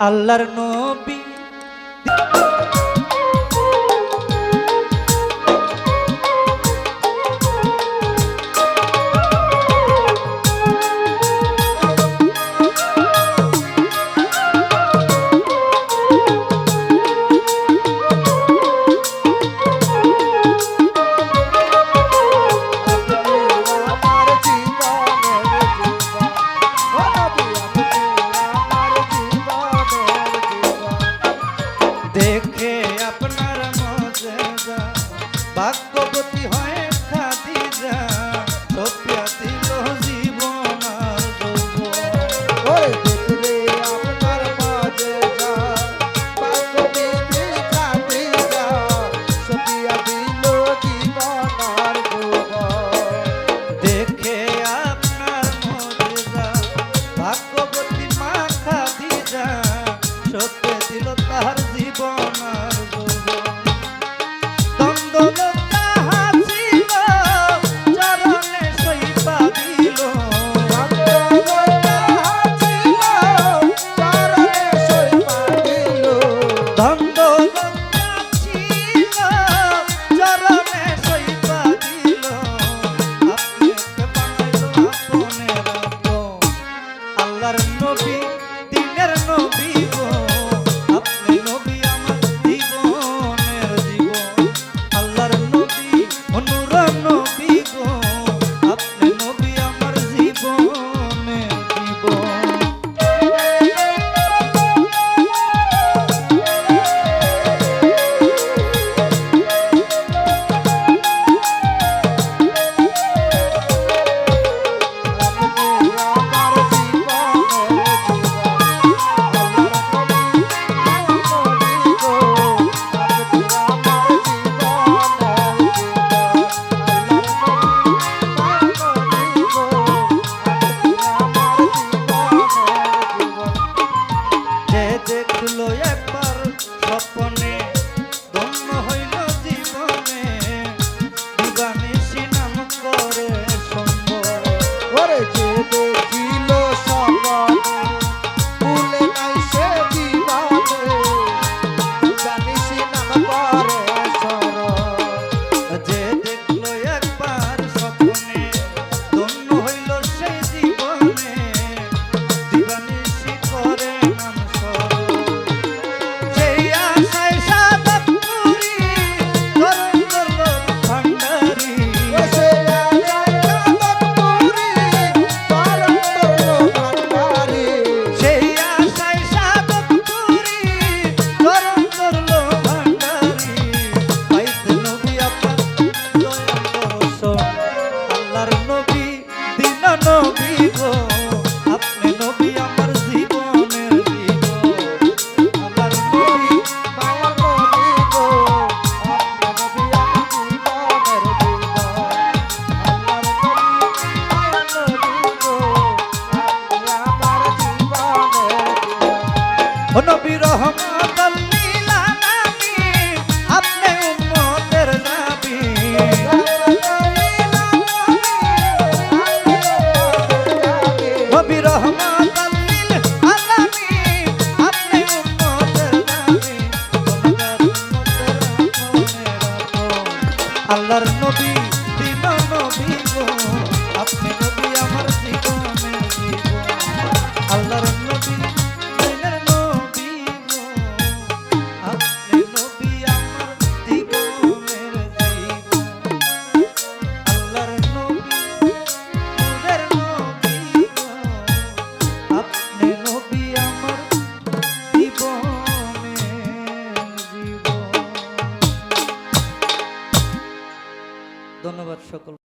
আল্লাহর নবী Yeah. ஒன்று Ready, kid. আল্লাহর নবী দিবা নবী গো আপনি নবী ধন্যবাদ সকল